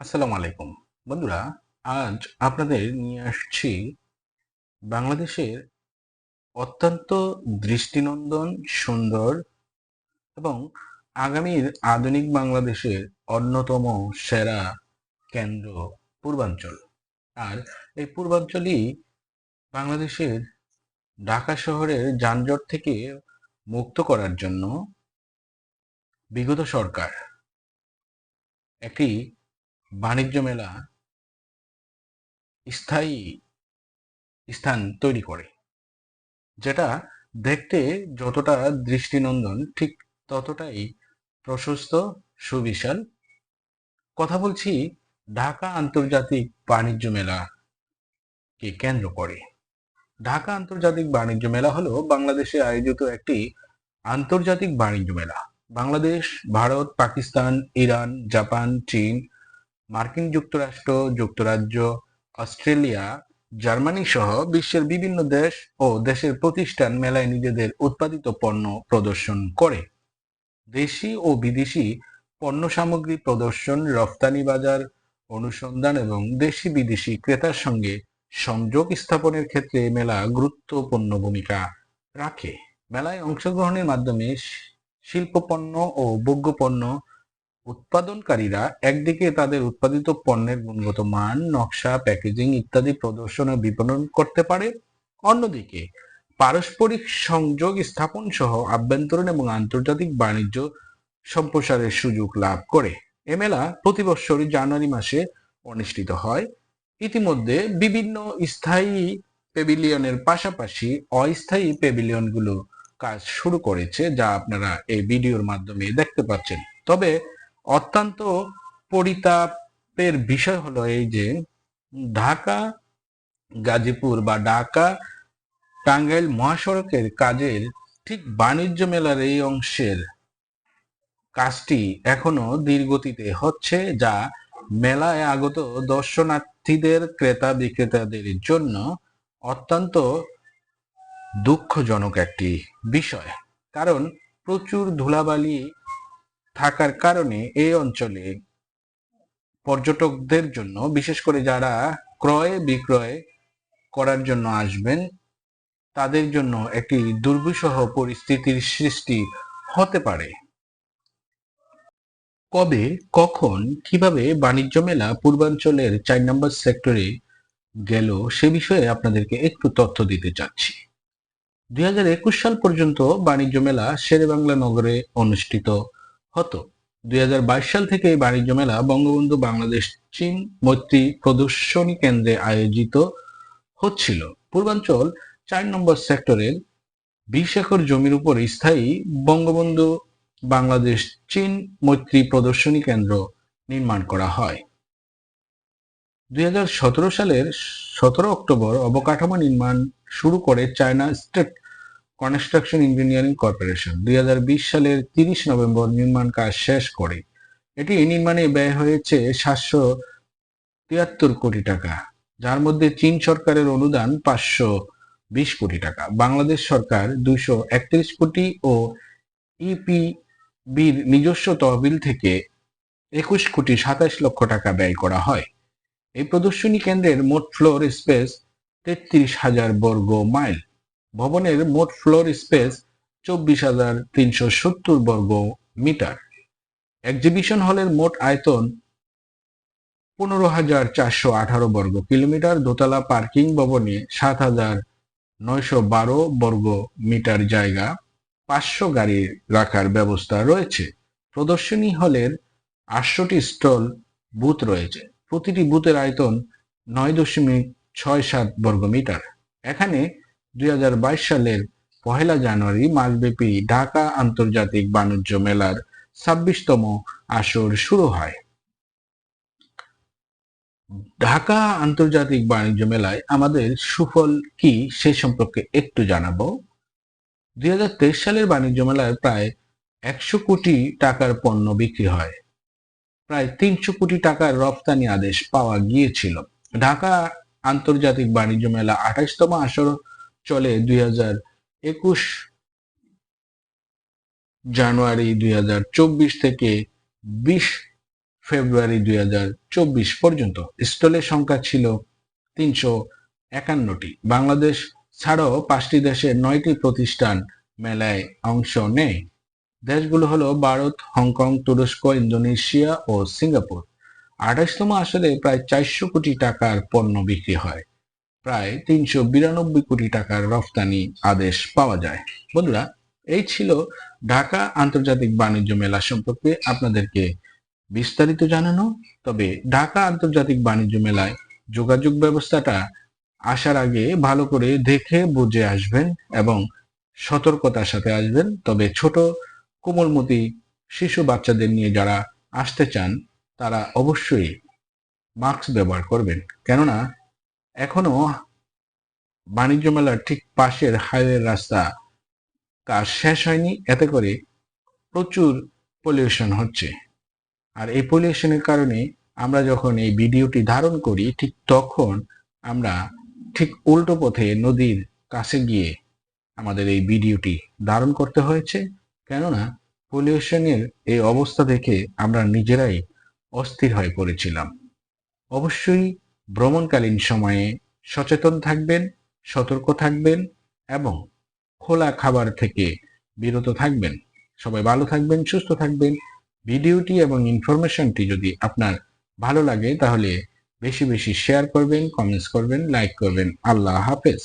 আসসালামু আলাইকুম। বন্ধুরা, আজ আপনাদের নিয়ে আসছি বাংলাদেশের অত্যন্ত দৃষ্টিনন্দন, সুন্দর এবং আগামীর আধুনিক বাংলাদেশের অন্যতম সেরা কেন্দ্র পূর্বাঞ্চল। আর এই পূর্বাঞ্চলই বাংলাদেশের ঢাকা শহরের যানজট থেকে মুক্ত করার জন্য বিগত সরকার একটি বাণিজ্য মেলা স্থায়ী স্থান তৈরি করে, যেটা দেখতে যতটা দৃষ্টিনন্দন, ঠিক ততটাই প্রশস্ত, সুবিশাল। কথা বলছি ঢাকা আন্তর্জাতিক বাণিজ্য মেলা কে কেন্দ্র করে। ঢাকা আন্তর্জাতিক বাণিজ্য মেলা হলো বাংলাদেশে আয়োজিত একটি আন্তর্জাতিক বাণিজ্য মেলা। বাংলাদেশ, ভারত, পাকিস্তান, ইরান, জাপান, চীন মার্কিন যুক্তরাষ্ট্র, যুক্তরাজ্য, অস্ট্রেলিয়া, জার্মানি সহ বিশ্বের বিভিন্ন দেশ ও দেশের প্রতিষ্ঠান মেলায় নিজেদের উৎপাদিত পণ্য প্রদর্শন করে। দেশি ও বিদেশি পণ্য সামগ্রী প্রদর্শন, রফতানি বাজার, অনুসন্ধান এবং দেশি বিদেশি ক্রেতার সঙ্গে সংযোগ স্থাপনের ক্ষেত্রে মেলা গুরুত্বপূর্ণ ভূমিকা রাখে। মেলায় অংশগ্রহণের মাধ্যমে শিল্পপণ্য ও ভোগ্যপণ্য উৎপাদনকারীরা একদিকে তাদের উৎপাদিত পণ্যের গুণগত মান, নকশা, প্যাকেজিং ইত্যাদি প্রদর্শন ও বিপণন করতে পারে। অন্যদিকে পারস্পরিক সংযোগ স্থাপন সহ আভ্যন্তরীণ এবং আন্তর্জাতিক বাণিজ্য সম্প্রসারের সুযোগ লাভ করে। এ মেলা প্রতি বছর জানুয়ারি মাসে অনুষ্ঠিত হয়। ইতিমধ্যে বিভিন্ন স্থায়ী পেভিলিয়নের পাশাপাশি অস্থায়ী পেভিলিয়নগুলো কাজ শুরু করেছে, যা আপনারা এই ভিডিওর মাধ্যমে দেখতে পাচ্ছেন। তবে অত্যন্ত পরিতাপের বিষয় হলো এই যে, ঢাকা, গাজীপুর বা ঢাকা, টাঙ্গাইল মহাসড়কের কাজের ঠিক বাণিজ্য মেলার এই অংশের কাজটি এখনও ধীরগতিতে হচ্ছে, যা মেলায় আগত দর্শনার্থীদের, ক্রেতা বিক্রেতাদের জন্য অত্যন্ত দুঃখজনক একটি বিষয়। কারণ প্রচুর ধুলাবালি থাকার কারণে এই অঞ্চলে পর্যটকদের জন্য, বিশেষ করে যারা ক্রয় বিক্রয় করার জন্য আসবেন, তাদের জন্য একটি দুর্বিষহ পরিস্থিতির সৃষ্টি হতে পারে। কবে, কখন, কীভাবে বাণিজ্য মেলা পূর্বাঞ্চলের চার নম্বর সেক্টরে গেল, সে বিষয়ে আপনাদেরকে একটু তথ্য দিতে চাচ্ছি। দুই হাজার একুশ সাল পর্যন্ত বাণিজ্য মেলা শেরেবাংলা নগরে অনুষ্ঠিত হতো। দুই হাজার বাইশ সাল থেকে এই বাণিজ্য মেলা বঙ্গবন্ধু বাংলাদেশ চীন মৈত্রী প্রদর্শনী কেন্দ্রে আয়োজিত হচ্ছিল। পূর্বাঞ্চল চার নম্বর সেক্টরের বিশ একর জমির উপর স্থায়ী বঙ্গবন্ধু বাংলাদেশ চীন মৈত্রী প্রদর্শনী কেন্দ্র নির্মাণ করা হয়। দুই হাজার সতেরো সালের সতেরো অক্টোবর অবকাঠামো নির্মাণ শুরু করে China state construction engineering corporation. দুই হাজার বিশ সালের তিরিশ নভেম্বর নির্মাণ কাজ শেষ করে। এটি নির্মাণে ব্যয় হয়েছে সাতশো তিয়াত্তর কোটি টাকা, যার মধ্যে চীন সরকারের অনুদান পাঁচশো বিশ কোটি টাকা, বাংলাদেশ সরকার দুইশো একত্রিশ কোটি ও ইপিবির নিজস্ব তহবিল থেকে একুশ কোটি সাতাশ লক্ষ টাকা ব্যয় করা হয়। এই প্রদর্শনী কেন্দ্রের মোট ফ্লোর স্পেস তেত্রিশ হাজার বর্গ মাইল। ভবনের মোট ফ্লোর স্পেস চব্বিশ হাজার তিনশো সত্তর বর্গ মিটার। এক্সিবিশন হলের মোট আয়তন পনেরো হাজার চারশো আঠারো বর্গ কিলোমিটার। দোতলা পার্কিং ভবনে সাত হাজার নয়শো বারো বর্গ মিটার জায়গা। পাঁচশো গাড়ি রাখার ব্যবস্থা রয়েছে। প্রদর্শনী হলের আটশোটি স্টল বুথ রয়েছে। প্রতিটি বুথের আয়তন নয় দশমিক ছয় সাত বর্গ মিটার। এখানে দুই হাজার বাইশ সালের পহেলা জানুয়ারি মাসব্যাপী ঢাকা আন্তর্জাতিক বাণিজ্য মেলার ছাব্বিশতম আসর শুরু হয়। ঢাকা আন্তর্জাতিক বাণিজ্য মেলায় আমাদের সুফল কি সে সম্পর্কে একটু জানাব। দুই হাজার তেইশ সালের বাণিজ্য মেলায় প্রায় একশো কোটি টাকার পণ্য বিক্রি হয়। প্রায় তিনশো কোটি টাকার রপ্তানি আদেশ পাওয়া গিয়েছিল। ঢাকা আন্তর্জাতিক বাণিজ্য মেলা আঠাশতম আসর চলে দুই হাজার একুশ জানুয়ারি দুই হাজার চব্বিশ থেকে বিশ ফেব্রুয়ারি দুই হাজার চব্বিশ পর্যন্ত। স্টলের সংখ্যা ছিল তিনশো একান্নটি। বাংলাদেশ ছাড়াও পাঁচটি দেশের নয়টি প্রতিষ্ঠান মেলায় অংশ নেয়। দেশগুলো হলো ভারত, হংকং, তুরস্ক, ইন্দোনেশিয়া ও সিঙ্গাপুর। আঠাশতম আসরে প্রায় চারশো কোটি টাকার পণ্য বিক্রি হয়। প্রায় তিনশো বিরানব্বই কোটি টাকার রফতানি আদেশ পাওয়া যায়। বন্ধুরা, এই ছিল ঢাকা আন্তর্জাতিক বাণিজ্য মেলা সম্পর্কে আপনাদেরকে বিস্তারিত জানানো। তবে ঢাকা আন্তর্জাতিক বাণিজ্য মেলায় যোগাযোগ ব্যবস্থাটা আসার আগে ভালো করে দেখে বুঝে আসবেন এবং সতর্কতার সাথে আসবেন। তবে ছোট কোমলমতি শিশু বাচ্চাদের নিয়ে যারা আসতে চান, তারা অবশ্যই মাস্ক ব্যবহার করবেন। কেননা এখনও বাণিজ্য মেলার ঠিক পাশের হাইওয়ে রাস্তা কাজ শেষ হয়নি, এতে করে প্রচুর পলিউশন হচ্ছে। আর এই পলিউশনের কারণে আমরা যখন এই ভিডিওটি ধারণ করি, ঠিক তখন আমরা ঠিক উল্টো পথে নদীর কাছে গিয়ে আমাদের এই ভিডিওটি ধারণ করতে হয়েছে। কেননা পলিউশনের এই অবস্থা দেখে আমরা নিজেরাই অস্থির হয়ে পড়েছিলাম। অবশ্যই ভ্রমণকালীন সময়ে সচেতন থাকবেন, সতর্ক থাকবেন এবং খোলা খাবার থেকে বিরত থাকবেন। সবাই ভালো থাকবেন, সুস্থ থাকবেন। ভিডিওটি এবং ইনফরমেশনটি যদি আপনার ভালো লাগে তাহলে বেশি বেশি শেয়ার করবেন, কমেন্টস করবেন, লাইক করবেন। আল্লাহ হাফেজ।